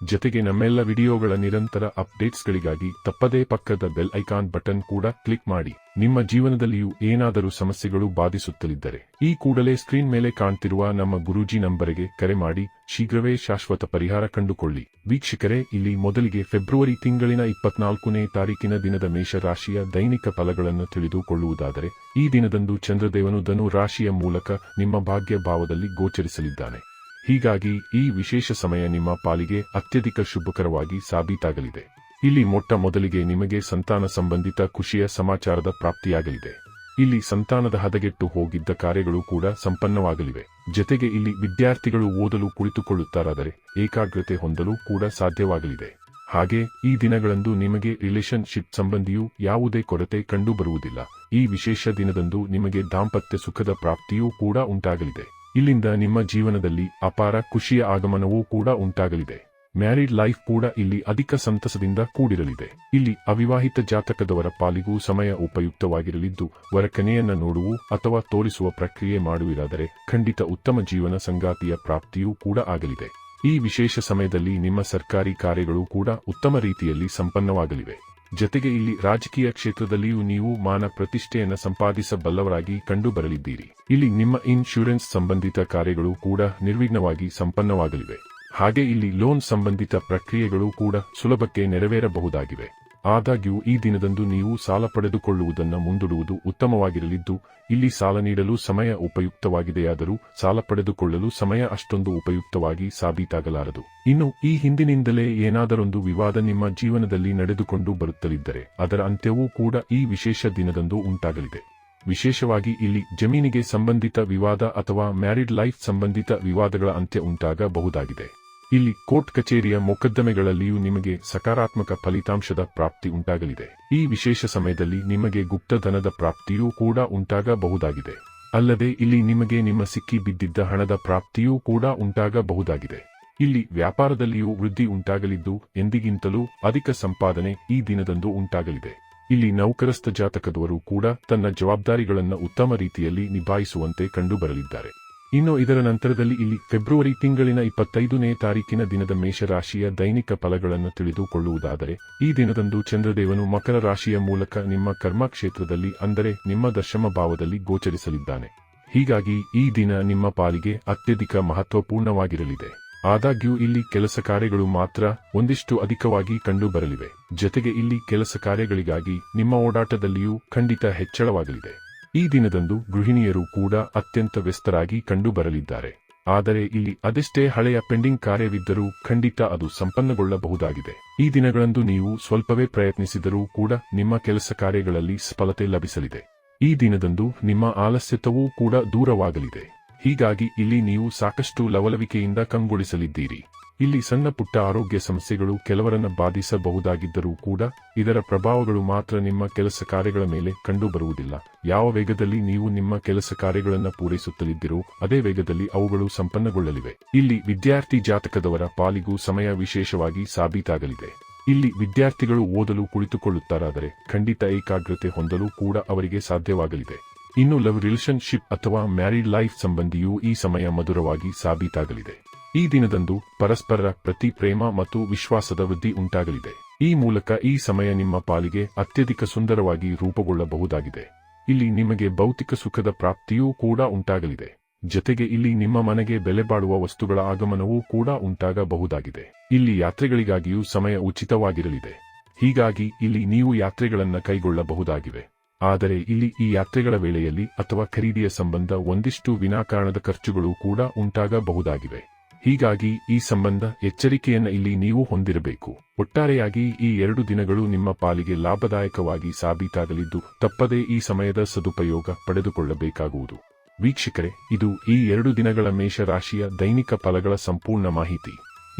ಜೊತೆಗೆ ನಮ್ಮೆಲ್ಲ ವಿಡಿಯೋಗಳ ನಿರಂತರ ಅಪ್ಡೇಟ್ಸ್ಗಳಿಗಾಗಿ ತಪ್ಪದೇ ಪಕ್ಕದ ಬೆಲ್ ಐಕಾನ್ ಬಟನ್ ಕೂಡ ಕ್ಲಿಕ್ ಮಾಡಿ. ನಿಮ್ಮ ಜೀವನದಲ್ಲಿಯೂ ಏನಾದರೂ ಸಮಸ್ಯೆಗಳು ಬಾಧಿಸುತ್ತಲಿದ್ದರೆ ಈ ಕೂಡಲೇ ಸ್ಕ್ರೀನ್ ಮೇಲೆ ಕಾಣ್ತಿರುವ ನಮ್ಮ ಗುರೂಜಿ ನಂಬರಿಗೆ ಕರೆ ಮಾಡಿ, ಶೀಘ್ರವೇ ಶಾಶ್ವತ ಪರಿಹಾರ ಕಂಡುಕೊಳ್ಳಿ. ವೀಕ್ಷಕರೇ, ಇಲ್ಲಿ ಮೊದಲಿಗೆ ಫೆಬ್ರವರಿ ತಿಂಗಳಿನ ಇಪ್ಪತ್ನಾಲ್ಕನೇ ತಾರೀಕಿನ ದಿನದ ಮೇಷರಾಶಿಯ ದೈನಿಕ ಫಲಗಳನ್ನು ತಿಳಿದುಕೊಳ್ಳುವುದಾದರೆ, ಈ ದಿನದಂದು ಚಂದ್ರದೇವನು ಧನು ರಾಶಿಯ ಮೂಲಕ ನಿಮ್ಮ ಭಾಗ್ಯ ಭಾವದಲ್ಲಿ ಗೋಚರಿಸಲಿದ್ದಾನೆ. ಹೀಗಾಗಿ ಈ ವಿಶೇಷ ಸಮಯ ನಿಮ್ಮ ಪಾಲಿಗೆ ಅತ್ಯಧಿಕ ಶುಭಕರವಾಗಿ ಸಾಬೀತಾಗಲಿದೆ. ಇಲ್ಲಿ ಮೊಟ್ಟ ಮೊದಲಿಗೆ ನಿಮಗೆ ಸಂತಾನ ಸಂಬಂಧಿತ ಖುಷಿಯ ಸಮಾಚಾರದ ಪ್ರಾಪ್ತಿಯಾಗಲಿದೆ. ಇಲ್ಲಿ ಸಂತಾನದ ಹದಗೆಟ್ಟು ಹೋಗಿದ್ದ ಕಾರ್ಯಗಳು ಕೂಡ ಸಂಪನ್ನವಾಗಲಿವೆ. ಜೊತೆಗೆ ಇಲ್ಲಿ ವಿದ್ಯಾರ್ಥಿಗಳು ಓದಲು ಕುಳಿತುಕೊಳ್ಳುತ್ತಾರಾದರೆ ಏಕಾಗ್ರತೆ ಹೊಂದಲು ಕೂಡ ಸಾಧ್ಯವಾಗಲಿದೆ. ಹಾಗೆ ಈ ದಿನಗಳಂದು ನಿಮಗೆ ರಿಲೇಶನ್ಶಿಪ್ ಸಂಬಂಧಿಯೂ ಯಾವುದೇ ಕೊರತೆ ಕಂಡುಬರುವುದಿಲ್ಲ. ಈ ವಿಶೇಷ ದಿನದಂದು ನಿಮಗೆ ದಾಂಪತ್ಯ ಸುಖದ ಪ್ರಾಪ್ತಿಯೂ ಕೂಡ ಉಂಟಾಗಲಿದೆ. ಇಲ್ಲಿಂದ ನಿಮ್ಮ ಜೀವನದಲ್ಲಿ ಅಪಾರ ಖುಷಿಯ ಆಗಮನವೂ ಕೂಡ ಉಂಟಾಗಲಿದೆ. ಮ್ಯಾರಿಡ್ ಲೈಫ್ ಕೂಡ ಇಲ್ಲಿ ಅಧಿಕ ಸಂತಸದಿಂದ ಕೂಡಿರಲಿದೆ. ಇಲ್ಲಿ ಅವಿವಾಹಿತ ಜಾತಕದವರ ಪಾಲಿಗೂ ಸಮಯ ಉಪಯುಕ್ತವಾಗಿರಲಿದ್ದು, ವರಕನೆಯನ್ನ ನೋಡುವು ಅಥವಾ ತೋರಿಸುವ ಪ್ರಕ್ರಿಯೆ ಮಾಡುವಿರಾದರೆ ಖಂಡಿತ ಉತ್ತಮ ಜೀವನ ಸಂಗಾತಿಯ ಪ್ರಾಪ್ತಿಯೂ ಕೂಡ ಆಗಲಿದೆ. ಈ ವಿಶೇಷ ಸಮಯದಲ್ಲಿ ನಿಮ್ಮ ಸರ್ಕಾರಿ ಕಾರ್ಯಗಳು ಕೂಡ ಉತ್ತಮ ರೀತಿಯಲ್ಲಿ ಸಂಪನ್ನವಾಗಲಿವೆ. ಜೊತೆಗೆ ಇಲ್ಲಿ ರಾಜಕೀಯ ಕ್ಷೇತ್ರದಲ್ಲಿಯೂ ನೀವು ಮಾನ ಪ್ರತಿಷ್ಠೆಯನ್ನು ಸಂಪಾದಿಸಬಲ್ಲವರಾಗಿ ಕಂಡುಬರಲಿದ್ದೀರಿ. ಇಲ್ಲಿ ನಿಮ್ಮ ಇನ್ಶೂರೆನ್ಸ್ ಸಂಬಂಧಿತ ಕಾರ್ಯಗಳು ಕೂಡ ನಿರ್ವಿಘ್ನವಾಗಿ ಸಂಪನ್ನವಾಗಲಿವೆ. ಹಾಗೆ ಇಲ್ಲಿ ಲೋನ್ ಸಂಬಂಧಿತ ಪ್ರಕ್ರಿಯೆಗಳು ಕೂಡ ಸುಲಭಕ್ಕೆ ನೆರವೇರಬಹುದಾಗಿವೆ. ಆದಾಗ್ಯೂ, ಈ ದಿನದಂದು ನೀವು ಸಾಲ ಪಡೆದುಕೊಳ್ಳುವುದನ್ನು ಮುಂದೂಡುವುದು ಉತ್ತಮವಾಗಿರಲಿದ್ದು, ಇಲ್ಲಿ ಸಾಲ ನೀಡಲು ಸಮಯ ಉಪಯುಕ್ತವಾಗಿದೆಯಾದರೂ, ಸಾಲ ಪಡೆದುಕೊಳ್ಳಲು ಸಮಯ ಅಷ್ಟೊಂದು ಉಪಯುಕ್ತವಾಗಿ ಸಾಬೀತಾಗಲಾರದು. ಇನ್ನು, ಈ ಹಿಂದಿನಿಂದಲೇ ಏನಾದರೊಂದು ವಿವಾದ ನಿಮ್ಮ ಜೀವನದಲ್ಲಿ ನಡೆದುಕೊಂಡು ಬರುತ್ತಲಿದ್ದರೆ, ಅದರ ಅಂತ್ಯವೂ ಕೂಡ ಈ ವಿಶೇಷ ದಿನದಂದು ಉಂಟಾಗಲಿದೆ. ವಿಶೇಷವಾಗಿ ಇಲ್ಲಿ ಜಮೀನಿಗೆ ಸಂಬಂಧಿತ ವಿವಾದ ಅಥವಾ ಮ್ಯಾರಿಡ್ ಲೈಫ್ ಸಂಬಂಧಿತ ವಿವಾದಗಳ ಅಂತ್ಯ ಉಂಟಾಗಬಹುದಾಗಿದೆ. ಇಲ್ಲಿ ಕೋರ್ಟ್ ಕಚೇರಿಯ ಮೊಕದ್ದಮೆಗಳಲ್ಲಿಯೂ ನಿಮಗೆ ಸಕಾರಾತ್ಮಕ ಫಲಿತಾಂಶದ ಪ್ರಾಪ್ತಿ ಉಂಟಾಗಲಿದೆ. ಈ ವಿಶೇಷ ಸಮಯದಲ್ಲಿ ನಿಮಗೆ ಗುಪ್ತಧನದ ಪ್ರಾಪ್ತಿಯೂ ಕೂಡ ಉಂಟಾಗಬಹುದಾಗಿದೆ. ಅಲ್ಲದೆ ಇಲ್ಲಿ ನಿಮಗೆ ನಿಮ್ಮ ಸಿಕ್ಕಿ ಬಿದ್ದಿದ್ದ ಹಣದ ಪ್ರಾಪ್ತಿಯೂ ಕೂಡ ಉಂಟಾಗಬಹುದಾಗಿದೆ. ಇಲ್ಲಿ ವ್ಯಾಪಾರದಲ್ಲಿಯೂ ವೃದ್ಧಿ ಉಂಟಾಗಲಿದ್ದು ಎಂದಿಗಿಂತಲೂ ಅಧಿಕ ಸಂಪಾದನೆ ಈ ದಿನದಂದು ಉಂಟಾಗಲಿದೆ. ಇಲ್ಲಿ ನೌಕರಸ್ಥ ಜಾತಕದವರು ಕೂಡ ತನ್ನ ಜವಾಬ್ದಾರಿಗಳನ್ನು ಉತ್ತಮ ರೀತಿಯಲ್ಲಿ ನಿಭಾಯಿಸುವಂತೆ ಕಂಡುಬರಲಿದ್ದಾರೆ. ಇನ್ನು ಇದರ ನಂತರದಲ್ಲಿ ಇಲ್ಲಿ ಫೆಬ್ರವರಿ ತಿಂಗಳಿನ ಇಪ್ಪತ್ತೈದನೇ ತಾರೀಕಿನ ದಿನದ ಮೇಷರಾಶಿಯ ದೈನಿಕ ಫಲಗಳನ್ನು ತಿಳಿದುಕೊಳ್ಳುವುದಾದರೆ, ಈ ದಿನದಂದು ಚಂದ್ರದೇವನು ಮಕರ ರಾಶಿಯ ಮೂಲಕ ನಿಮ್ಮ ಕರ್ಮಕ್ಷೇತ್ರದಲ್ಲಿ ಅಂದರೆ ನಿಮ್ಮ ದಶಮ ಭಾವದಲ್ಲಿ ಗೋಚರಿಸಲಿದ್ದಾನೆ. ಹೀಗಾಗಿ ಈ ದಿನ ನಿಮ್ಮ ಪಾಲಿಗೆ ಅತ್ಯಧಿಕ ಮಹತ್ವಪೂರ್ಣವಾಗಿರಲಿದೆ. ಆದಾಗ್ಯೂ ಇಲ್ಲಿ ಕೆಲಸ ಕಾರ್ಯಗಳು ಮಾತ್ರ ಒಂದಿಷ್ಟು ಅಧಿಕವಾಗಿ ಕಂಡುಬರಲಿವೆ. ಜೊತೆಗೆ ಇಲ್ಲಿ ಕೆಲಸ ಕಾರ್ಯಗಳಿಗಾಗಿ ನಿಮ್ಮ ಓಡಾಟದಲ್ಲಿಯೂ ಖಂಡಿತ ಹೆಚ್ಚಳವಾಗಲಿದೆ. ಈ ದಿನದಂದು ಗೃಹಿಣಿಯರು ಕೂಡ ಅತ್ಯಂತ ವ್ಯಸ್ತರಾಗಿ ಕಂಡುಬರಲಿದ್ದಾರೆ. ಆದರೆ ಇಲ್ಲಿ ಅದೆಷ್ಟೇ ಹಳೆಯ ಪೆಂಡಿಂಗ್ ಕಾರ್ಯವಿದ್ದರೂ ಖಂಡಿತ ಅದು ಸಂಪನ್ನಗೊಳ್ಳಬಹುದಾಗಿದೆ. ಈ ದಿನಗಳಂದು ನೀವು ಸ್ವಲ್ಪವೇ ಪ್ರಯತ್ನಿಸಿದರೂ ಕೂಡ ನಿಮ್ಮ ಕೆಲಸ ಕಾರ್ಯಗಳಲ್ಲಿ ಸಫಲತೆ ಲಭಿಸಲಿದೆ. ಈ ದಿನದಂದು ನಿಮ್ಮ ಆಲಸ್ಯತವೂ ಕೂಡ ದೂರವಾಗಲಿದೆ. ಹೀಗಾಗಿ ಇಲ್ಲಿ ನೀವು ಸಾಕಷ್ಟು ಲವಲವಿಕೆಯಿಂದ ಕಂಗೊಳಿಸಲಿದ್ದೀರಿ. ಇಲ್ಲಿ ಸಣ್ಣ ಪುಟ್ಟ ಆರೋಗ್ಯ ಸಮಸ್ಯೆಗಳು ಕೆಲವರನ್ನ ಬಾಧಿಸಬಹುದಾಗಿದ್ದರೂ ಕೂಡ ಇದರ ಪ್ರಭಾವಗಳು ಮಾತ್ರ ನಿಮ್ಮ ಕೆಲಸ ಕಾರ್ಯಗಳ ಮೇಲೆ ಕಂಡುಬರುವುದಿಲ್ಲ. ಯಾವ ವೇಗದಲ್ಲಿ ನೀವು ನಿಮ್ಮ ಕೆಲಸ ಕಾರ್ಯಗಳನ್ನು ಪೂರೈಸುತ್ತಲಿದ್ದೀರೋ, ಅದೇ ವೇಗದಲ್ಲಿ ಅವುಗಳು ಸಂಪನ್ನಗೊಳ್ಳಲಿವೆ. ಇಲ್ಲಿ ವಿದ್ಯಾರ್ಥಿ ಜಾತಕದವರ ಪಾಲಿಗೂ ಸಮಯ ವಿಶೇಷವಾಗಿ ಸಾಬೀತಾಗಲಿದೆ. ಇಲ್ಲಿ ವಿದ್ಯಾರ್ಥಿಗಳು ಓದಲು ಕುಳಿತುಕೊಳ್ಳುತ್ತಾರಾದರೆ ಖಂಡಿತ ಏಕಾಗ್ರತೆ ಹೊಂದಲು ಕೂಡ ಅವರಿಗೆ ಸಾಧ್ಯವಾಗಲಿದೆ. ಇನ್ನು ಲವ್ ರಿಲೇಶನ್ಶಿಪ್ ಅಥವಾ ಮ್ಯಾರಿಡ್ ಲೈಫ್ ಸಂಬಂಧಿಯೂ ಈ ಸಮಯ ಮಧುರವಾಗಿ ಸಾಬೀತಾಗಲಿದೆ. ಈ ದಿನದಂದು ಪರಸ್ಪರ ಪ್ರತಿ ಪ್ರೇಮ ಮತ್ತು ವಿಶ್ವಾಸದ ವೃದ್ಧಿ ಉಂಟಾಗಲಿದೆ. ಈ ಮೂಲಕ ಈ ಸಮಯ ನಿಮ್ಮ ಪಾಲಿಗೆ ಅತ್ಯಧಿಕ ಸುಂದರವಾಗಿ ರೂಪುಗೊಳ್ಳಬಹುದಾಗಿದೆ. ಇಲ್ಲಿ ನಿಮಗೆ ಭೌತಿಕ ಸುಖದ ಪ್ರಾಪ್ತಿಯೂ ಕೂಡ ಉಂಟಾಗಲಿದೆ. ಜತೆಗೆ ಇಲ್ಲಿ ನಿಮ್ಮ ಮನೆಗೆ ಬೆಲೆ ಬಾಳುವ ವಸ್ತುಗಳ ಆಗಮನವೂ ಕೂಡ ಉಂಟಾಗಬಹುದಾಗಿದೆ. ಇಲ್ಲಿ ಯಾತ್ರೆಗಳಿಗಾಗಿಯೂ ಸಮಯ ಉಚಿತವಾಗಿರಲಿದೆ. ಹೀಗಾಗಿ ಇಲ್ಲಿ ನೀವು ಯಾತ್ರೆಗಳನ್ನು ಕೈಗೊಳ್ಳಬಹುದಾಗಿವೆ. ಆದರೆ ಇಲ್ಲಿ ಈ ಯಾತ್ರೆಗಳ ವೇಳೆಯಲ್ಲಿ ಅಥವಾ ಖರೀದಿಯ ಸಂಬಂಧ ಒಂದಿಷ್ಟು ವಿನಾಕಾರಣದ ಖರ್ಚುಗಳು ಕೂಡ ಉಂಟಾಗಬಹುದಾಗಿವೆ. ಹೀಗಾಗಿ ಈ ಸಂಬಂಧ ಎಚ್ಚರಿಕೆಯನ್ನ ಇಲ್ಲಿ ನೀವು ಹೊಂದಿರಬೇಕು. ಒಟ್ಟಾರೆಯಾಗಿ ಈ ಎರಡು ದಿನಗಳು ನಿಮ್ಮ ಪಾಲಿಗೆ ಲಾಭದಾಯಕವಾಗಿ ಸಾಬೀತಾಗಲಿದ್ದು ತಪ್ಪದೇ ಈ ಸಮಯದ ಸದುಪಯೋಗ ಪಡೆದುಕೊಳ್ಳಬೇಕಾಗುವುದು. ವೀಕ್ಷಕರೇ, ಇದು ಈ ಎರಡು ದಿನಗಳ ಮೇಷ ರಾಶಿಯ ದೈನಿಕ ಫಲಗಳ ಸಂಪೂರ್ಣ ಮಾಹಿತಿ.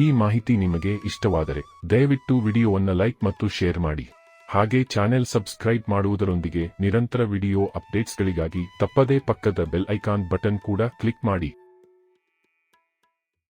ಈ ಮಾಹಿತಿ ನಿಮಗೆ ಇಷ್ಟವಾದರೆ ದಯವಿಟ್ಟು ವಿಡಿಯೋವನ್ನು ಲೈಕ್ ಮತ್ತು ಶೇರ್ ಮಾಡಿ. ಹಾಗೆ ಚಾನೆಲ್ ಸಬ್ಸ್ಕ್ರೈಬ್ ಮಾಡುವುದರೊಂದಿಗೆ ನಿರಂತರ ವಿಡಿಯೋ ಅಪ್ಡೇಟ್ಸ್ಗಳಿಗಾಗಿ ತಪ್ಪದೇ ಪಕ್ಕದ ಬೆಲ್ ಐಕಾನ್ ಬಟನ್ ಕೂಡ ಕ್ಲಿಕ್ ಮಾಡಿ.